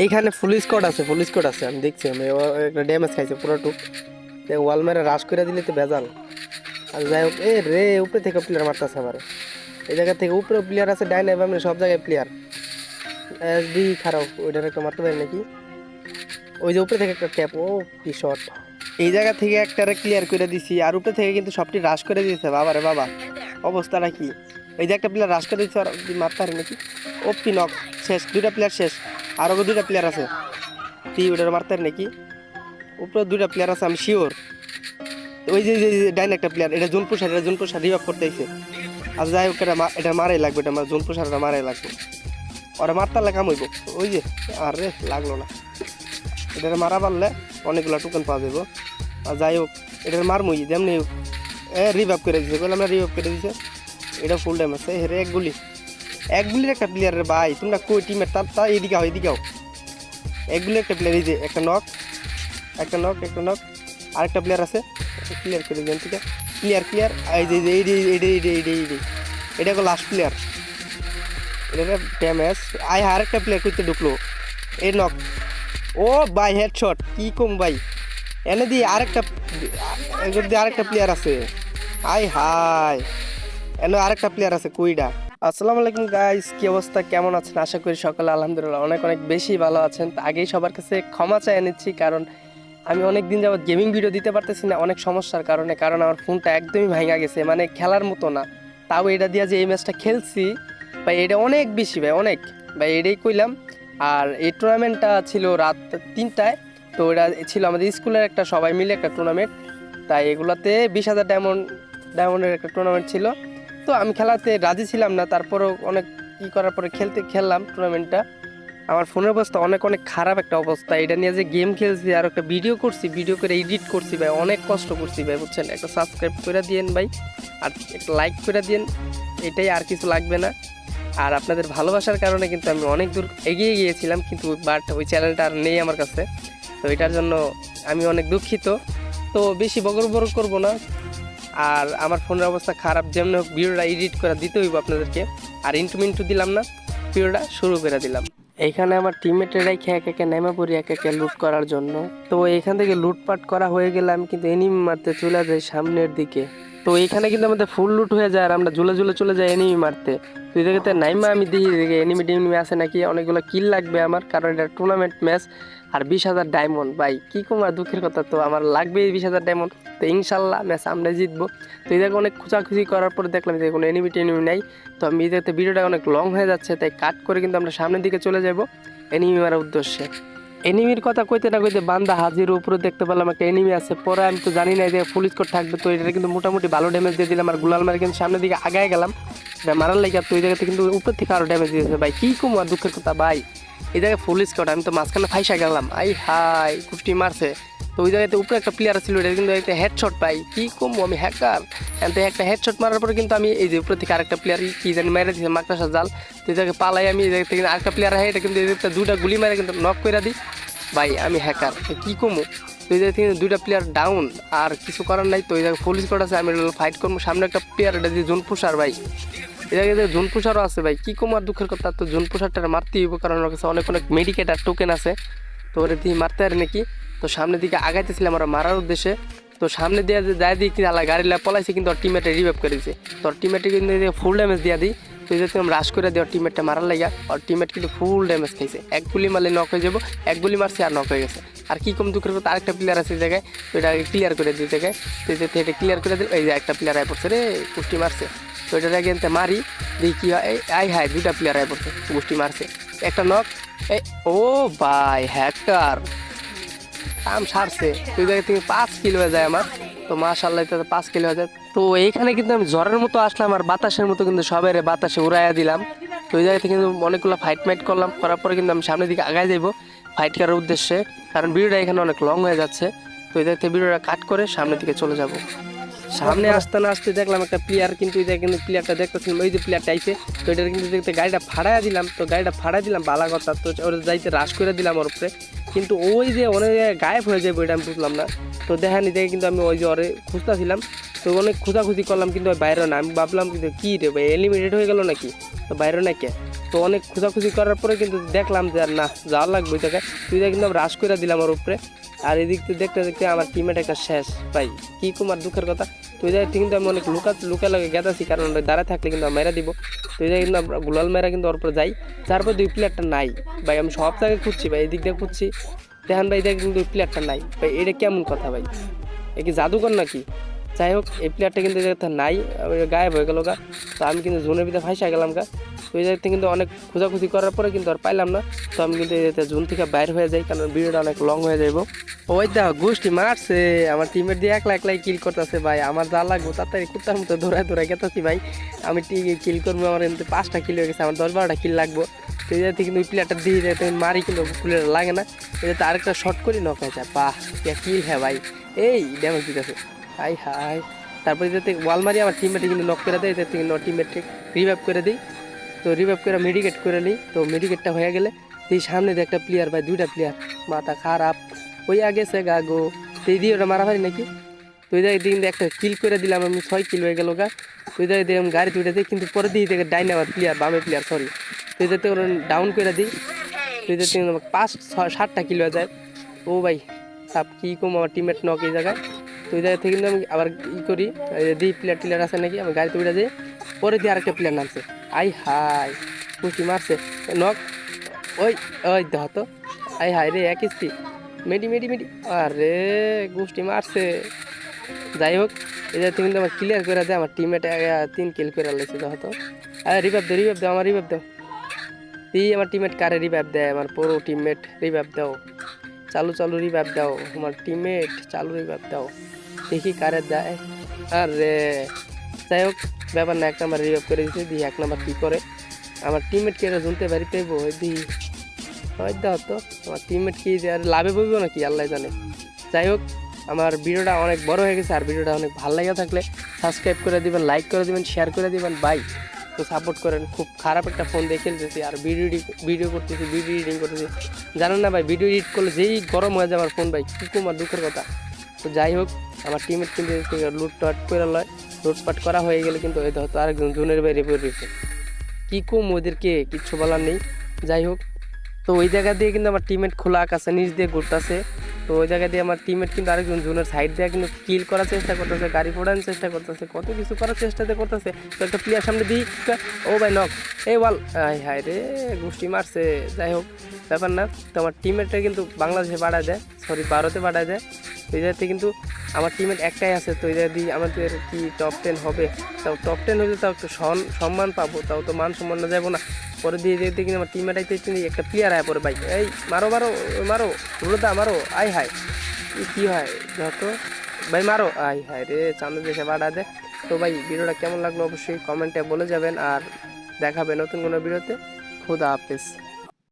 এইখানে ফুল স্কট আছে ফুল স্কট আছে, আমি দেখছি, আমি একটা ড্যামেজ খাইছে পুরো টুক। ওয়াল মেরে রাশ করে দিলে তো ভেজাল। আর যাই হোক, এ রে, উপরে থেকে প্লেয়ার মারতেছে আমার। এই জায়গা থেকে উপরে প্লেয়ার আছে, ডাইনে সব জায়গায় প্লেয়ার এসডি খারাপ, ওইটার একটা মারতে পারি নাকি? ওই যে উপরে থেকে একটা ট্যাপ ও, কি শট এই জায়গা থেকে একটারে ক্লিয়ার করে দিছি, আর উপরে থেকে কিন্তু সবটি রাশ করে দিয়েছে, বাবা রে বাবা। অবস্থাটা কি? এই যে একটা প্লেয়ার রাশ করে দিচ্ছে আর মারতে পারি নাকি? ও পিনক শেষ, দুইটা প্লেয়ার শেষ। আরও দুইটা প্লেয়ার আছে। তুই ওটার মারতে নাকি? উপরে দুইটা প্লেয়ার আছে, আমি শিওর ওই যে ডাইন একটা প্লেয়ার এটা জোনপুর সার এটা জোনপুর সার রিভাব করতে আইছে। আর যাই হোক, এটা এটা মারাই লাগবে, এটা আমার জোনপুর সারটা মারাই লাগবে। ওরা মারতালে কাম হইব ওই যে, আর, লাগল না। এটা মারা পারলে অনেকগুলো টোকেন পাওয়া যাব আর যাই হোক, এটার মারমুই, যেমনি এ রিভাইভ করে দিছে বললাম না রিভাইভ করে দিছে। এটা ফুল আছে হেরে এক গুলি। এক গুলির একটা প্লেয়ারের ভাই তোমরা কই টিমের তার তা এদিকে আও এদিকে আও। এক গুলির একটা প্লেয়ার এই যে একটা নক একটা নক একটা নক আরেকটা প্লেয়ার আছে ক্লিয়ার করে দেন ঠিক আছে? ক্লিয়ার ক্লিয়ার এই যে এই যে, এই যে এই যে এই যে এই যে এটা হলো লাস্ট প্লেয়ার এটা ড্যামেজ আই আরেকটা প্লেয়ার করতে ঢুকলো। এই নক ও ভাই হেডশট কি কম ভাই? এনে দিয়ে আরেকটা দিয়ে আরেকটা প্লেয়ার আছে। আই হাই এনে আরেকটা প্লেয়ার আছে কুইডা? আসসালামু আলাইকুম গাইস কি অবস্থা? কেমন আছেন? আশা করি সকলে আলহামদুলিল্লাহ অনেক অনেক বেশি ভালো আছেন। আগেই সবার কাছে ক্ষমা চাই নিচ্ছি, কারণ আমি অনেক দিন যাবত গেমিং ভিডিও দিতে পারতেছি না অনেক সমস্যার কারণে, কারণ আমার ফোনটা একদমই ভাঙা গেছে মানে খেলার মতো না। তাও এটা দিয়ে যে এই ম্যাচটা খেলছি, ভাই, এটা অনেক বেশি, ভাই, অনেক। ভাই, এটাই কইলাম। আর এই টুর্নামেন্টটা ছিল রাত তিনটায়, তো এটা ছিল আমাদের স্কুলের একটা সবাই মিলে একটা টুর্নামেন্ট তাই এগুলাতে বিশ হাজার ডায়মন্ড ডায়মন্ডের একটা টুর্নামেন্ট ছিল। তো আমি খেলাতে রাজি ছিলাম না, তারপরেও অনেক ই করার পরে খেলতে খেললাম টুর্নামেন্টটা আমার ফোনের অবস্থা অনেক অনেক খারাপ একটা অবস্থা। এটা নিয়ে যে গেম খেলছি, আর একটা ভিডিও করছি ভিডিও করে এডিট করছি ভাই, অনেক কষ্ট করছি ভাই, বুঝছেন? একটা সাবস্ক্রাইব করে দিয়েন ভাই, আর একটা লাইক করে দিয়েন, এটাই আর কিছু লাগবে না। আর আপনাদের ভালোবাসার কারণে কিন্তু আমি অনেক দূর এগিয়ে গিয়েছিলাম, কিন্তু বাট ওই চ্যানেলটা আর নেই আমার কাছে। তো এটার জন্য আমি অনেক দুঃখিত। তো বেশি বগর বগর করব না। আর আমার ফোনের অবস্থা খারাপ, যেমন হোক ভিডিওটা এডিট করে দিতে হইব আপনাদেরকে। আর ইন্টু মিন্টু দিলাম না, ভিডিওটা শুরু করে দিলাম। এইখানে আমার টিমমেটেরাই খেয়ে একে একে নেমে পড়ি, একে একে লুট করার জন্য। তো এখান থেকে লুটপাট করা হয়ে গেলে আমি কিন্তু এনিমি মারতে চলে যাই সামনের দিকে। তো এখানে কিন্তু আমাদের ফুল লুট হয়ে যায় আর আমরা ঝুলে ঝুলে চলে যাই এনিমি মারতে। তো জায়গাতে নাইমা আমি দেখি এনিমি টেনিমি আছে নাকি? অনেকগুলো কিল লাগবে আমার, কারণ এটা টুর্নামেন্ট ম্যাচ আর বিশ হাজার ডায়মন্ড ভাই, কী কমার দুঃখের কথা তো, আমার লাগবে বিশ হাজার ডায়মন্ড তো ইনশাল্লাহ ম্যাচ আমরা জিতবো। তো জায়গায় অনেক খোঁজাখুঁজি করার পরে দেখলাম যে কোনো এনিমি টেনিমি নাই। তো আমি এই ভিডিওটা অনেক লং হয়ে যাচ্ছে, তাই কাট করে কিন্তু আমরা সামনের দিকে চলে যাব। এনিমি মারার উদ্দেশ্যে। এনিমির কথা কইতে না কইতে বান্দা হাজির, উপরে দেখতে পেলাম একটা এনিমি আছে। পরে আমি তো জানি না যে ফুল স্কোর থাকবে তো এটা কিন্তু মোটামুটি ভালো ড্যামেজ দিয়ে দিলাম, আর গুলাল মারে কিন্তু সামনের দিকে আগায় গেলাম। মারার লাগে তো ওই জায়গাতে কিন্তু উপর থেকে আরও ড্যামেজ দিয়েছে। ভাই, কী কম আর দুঃখের কথা, ভাই? এই জায়গায় ফুল স্কোর আমি তো মাঝখানে ফাইসা গেলাম। আই হাই কুষ্টি মারছে। তো ওই জায়গাতে উপরে একটা প্লেয়ার ছিল, এটা কিন্তু একটা হেডশট পাই কি কমবো আমি হ্যাকার এতে একটা হেডশট মারার পরে কিন্তু আমি এই যে উপরে থেকে আরেকটা প্লেয়ার কি জানি মেরে দিয়েছে মাকড়াসা জাল। তো জায়গায় পালাই, আমি এই থেকে আরেকটা প্লেয়ার হয় এটা কিন্তু জায়গাতে দুটা গুলি মারে, কিন্তু নক করে দিই। ভাই, আমি হ্যাকার কি কমো? তো এই থেকে দুইটা প্লেয়ার ডাউন আর কিছু করার নাই, তো এই জায়গায় ফুল স্কোয়াড আছে, আমি ফাইট করব। সামনে একটা প্লেয়ার এটা দিয়ে জোন পুষার, ভাই। এই জায়গায় জোন পুষারও আছে, ভাই। কি কমার দুঃখের কথা, তো জোন পুষারটা মারতেই হইব, কারণ ওর কাছে অনেক অনেক মেডিকেট আর টোকেন আছে। তো ওরা দিয়ে মারতে পারে নাকি? তো সামনের দিকে আগাইতেছিলাম আমরা মারার উদ্দেশ্যে। তো সামনে দিয়ে যাই দিই কিন্তু আলা গাড়ি পলাইছে কিন্তু ওর টিমেটে রিভাইভ করেছে তো ওর টিমেটে কিন্তু ফুল ড্যামেজ দিয়ে দিই তো এই আমি রাশ করে দিই ওর টিমেটটা মারার লাগা, ওর টিমেট কিন্তু ফুল ড্যামেজ খাইছে। এক গুলি মারলে নক হয়ে যাব, এক গুলি মারছে আর নক হয়ে গেছে। আর কি কম দুঃখের কথা, আরেকটা প্লেয়ার আছে জায়গায়, তো এটা ক্লিয়ার করে দিই জায়গায়। তো এটা ক্লিয়ার করে দিল, এই যে একটা প্লেয়ার আয় পড়ছে রে পুষ্টি মারছে। তো এটা আগে মারি, দেখি কি হয়, এই আই হাই দুটা প্লেয়ার আয় পড়ছে পুষ্টি মারছে। একটা নক এই, ও বাই হ্যাকার কাম সারছে। ওই জায়গা থেকে পাঁচ কিলো হয়ে যায় আমার। তো মাশাল্লাহ তাতে পাঁচ কিলো হয়ে যায়। তো এইখানে কিন্তু আমি জ্বরের মতো আসলাম আর বাতাসের মতো কিন্তু সবাই বাতাসে উড়াইয়া দিলাম। তো ওই জায়গা থেকে কিন্তু অনেকগুলো ফাইট মাইট করলাম। করার পরে কিন্তু আমি সামনের দিকে আগায় যাব ফাইট করার উদ্দেশ্যে। কারণ ভিডিওটা এখানে অনেক লং হয়ে যাচ্ছে। তো ওই জায়গা থেকে ভিডিওটা কাট করে সামনের দিকে চলে যাব। সামনে আসতে না আসতে দেখলাম একটা প্লেয়ার কিন্তু এটা কিন্তু প্লেয়ারটা দেখতেছিলাম। ওই যে প্লেয়ারটা আইছে, তো এটা কিন্তু দেখতে গাড়িটা ফাড়াইয়া দিলাম। তো গাড়িটা ফাড়াই দিলাম বালা কথা তো ওর যাইতে রাশ করে দিলাম ওর উপরে। কিন্তু ওই যে অনেক গায়েব হয়ে যাবে ওইটা আমি বুঝলাম না। তো দেখে কিন্তু আমি ওই যে ওরে খুঁজতেছিলাম। তো অনেক খোঁজাখুঁজি করলাম, কিন্তু বাইরে না। আমি ভাবলাম কিন্তু কী রে ভাই এলিমিনেট হয়ে গেল নাকি? তো বাইরে না কে? তো অনেক খোঁজাখুঁজি করার পরে কিন্তু দেখলাম যে আর না যাওয়া লাগবে ওই জায়গায়। তুই কিন্তু আমি রাশ করে দিলাম আমার উপরে। আর এদিক থেকে দেখতে দেখতে আমার টিমেট একটা শেষ। ভাই, কী কুমার দুঃখের কথা। তুই যাই কিন্তু আমি অনেক লুকা লুকা লাগে, গেদাছি, কারণ ওই দাঁড়া থাকলে কিন্তু মেরা দিব। তুই যাই কিন্তু আমরা গুলাল মেরা কিন্তু ওর যাই। তারপর দুই প্লেয়ারটা নাই। ভাই, আমি সব জায়গায় খুঁজছি, ভাই, এদিক দিয়ে খুঁজছি। দেখেন ভাই দেখ কিন্তু প্লেয়ারটা নাই। ভাই, এটা কেমন কথা ভাই? এ কি জাদুকর নাকি? যাই হোক এই প্লেয়ারটা কিন্তু নাই গায়েব হয়ে গেল গা। তো আমি কিন্তু জোনের ভিতরে ফাঁসা গেলাম গা। তো এই জায়গাতে কিন্তু অনেক খোঁজাখুঁজি করার পরে কিন্তু আর পাইলাম না। তো আমি কিন্তু এই জায়গাতে জোন থেকে বাইর হয়ে যাই, কারণ ভিডিওটা অনেক লং হয়ে যাইব। ওই দা গোষ্ঠী মারছে। আমার টিমের দিয়ে একলা একলাই কিল করতেছে ভাই। আমার যা লাগবো তাড়াতাড়ি কুত্তার মতো দৌড়ায় দৌড়ায় গেতেছি ভাই। আমি টিকে কিল করব, আমার এমনি পাঁচটা কিল হয়ে গেছে, আমার দশ বারোটা কিল লাগবো। তো এই জায়গাতে কিন্তু ওই প্লেয়ারটা দিয়ে যায় তুমি মারি কিন্তু প্লেয়ার লাগে না। এই যাতে আরেকটা শর্ট করি নক হয়ে যায়। বাহ কিল হ্যাঁ ভাই। এই ড্যামেজ দিতেছে। Hi hi. তারপরে যাতে ওয়াল মারি আমার টিমমেটে কিন্তু নক করে দেয় যাতে কিন্তু টিমমেটে রিভাইভ করে দিই। তো রিভাইভ করে মেডিকেট করে নিই। তো মেডিকেটটা হয়ে গেলে এই সামনে দিয়ে একটা প্লেয়ার ভাই, দুইটা প্লেয়ার মাথা খারাপ। ওই আগে সে গাগো তো এই দিয়ে ওটা মারা পারি নাকি? তো ওই জায়গায় দিন একটা কিল করে দিলাম আমি, ছয় কিল হয়ে গেল গা। তো ওই জায়গায় দিয়ে গাড়ি তুলে দিই কিন্তু পরে দিয়ে দেখে ডাইনে আমার প্লেয়ার বামে প্লেয়ার সরি তো যাতে ওরা ডাউন করে দিই। তো এই যাতে পাঁচ সাতটা কিল হয়ে যায়। ও ভাই সাপ কী কম আমার টিমমেট নক এই জায়গায়। তো ওই জায়গা থেকে কিন্তু আমি আবার ই করি দিই প্লেয়ার টিলার আছে নাকি, আমি গাড়িতে উঠে যাই। পরে দিয়ে আরেকটা প্লেয়ার নামছে। আই হাই পুষ্টি মারছে। নক, ওই ওই দেখ তো। আই হাই রে, এক স্পি মেডি মেডি মেডি। আরে, গোষ্ঠী মারছে। যাই হোক জায়গা থেকে আমার ক্লিয়ার করে দেয়, আমার টিমমেট তিন কিল করে লেছে দেখ তো। আরে রিভাইভ দে রিভাইভ দাও, আমার রিভাইভ দাও। তুই আমার টিমমেট কারে রিভাইভ দেয়? আমার পুরো টিমমেট রিভাইভ দাও। চালু চালু রিভাইভ দাও। আমার টিমমেট চালু রিভাইভ দাও। দেখি কারে দেয়। আরে, যাই হোক, ব্যাপার না এক নাম্বার রিভাইভ করে দিচ্ছে দিয়ে এক নাম্বার কী করে। আমার টিমমেট কে জুনতে বাড়ি পেবো ওই দি ওই দাও তো, আমার টিমমেট কি আর লাভে বইব নাকি আল্লাহ জানে। যাই হোক, আমার ভিডিওটা অনেক বড় হয়ে গেছে, আর ভিডিওটা অনেক ভালো লাগে থাকলে সাবস্ক্রাইব করে দিবেন লাইক করে দিবেন শেয়ার করে দিবেন বাই তো সাপোর্ট করেন, খুব খারাপ একটা ফোন দিয়ে খেলতেছি, আর ভিডিও ভিডিও করতেছি ভিডিও এডিটিং করতেছি। জানেন না ভাই ভিডিও এডিট করলে যেই গরম হয়ে যায় আমার ফোন ভাই কী কুমার দুঃখের কথা। তো যাই হোক আমার টিমের কিন্তু লুটপাট করে লয় লুটপাট করা হয়ে গেলে কিন্তু হয়তো আরেকজন জুনের বাইরে পড়ে রয়েছে। কী কম ওদেরকে কিচ্ছু বলার নেই। যাই হোক, তো ওই জায়গা দিয়ে কিন্তু আমার টিমেট খোলা আকাশে, নিচ দিয়ে ঘুরতেছে। তো ওই জায়গা দিয়ে আমার টিমেট কিন্তু আরেকজন জুনের সাইড দিয়ে কিন্তু কিল করার চেষ্টা করতেছে, গাড়ি ফোড়ানোর চেষ্টা করতেছে, কত কিছু করার চেষ্টাতে করতেছে। তো একটা প্লেয়ার সামনে দিই ও ভাই নক এই বল। হাই হাই রে, গোষ্ঠী মারছে। যাই হোক, ব্যাপার না। তো আমার টিমেটটা কিন্তু বাংলাদেশে বাড়ায় দেয় সরি ভারতে বাড়ায় দেয়। ওই জায়গাতে কিন্তু আমার টিমের একটাই আছে, তো জায়গা দিয়ে আমাদের কি টপ টেন হবে? তাও টপ টেন হলে তাও একটু সম্মান পাবো, তাও তো মান সম্মান না যাব না। পরে দিয়ে যেতে কিন্তু আমার টিমের কিন্তু একটা প্লেয়ার আয় পরে ভাই। এই, মারো মারো মারো রুলদা মারো, আয় হায়। কি হয়? যত ভাই, মারো। আয় হায় রে চাঁদের দেশে বাড়া দে। তো ভাই, ভিডিওটা কেমন লাগল অবশ্যই কমেন্টে বলে যাবেন। আর দেখাবে নতুন কোনো ভিডিওতে। খুদা হাফেজ।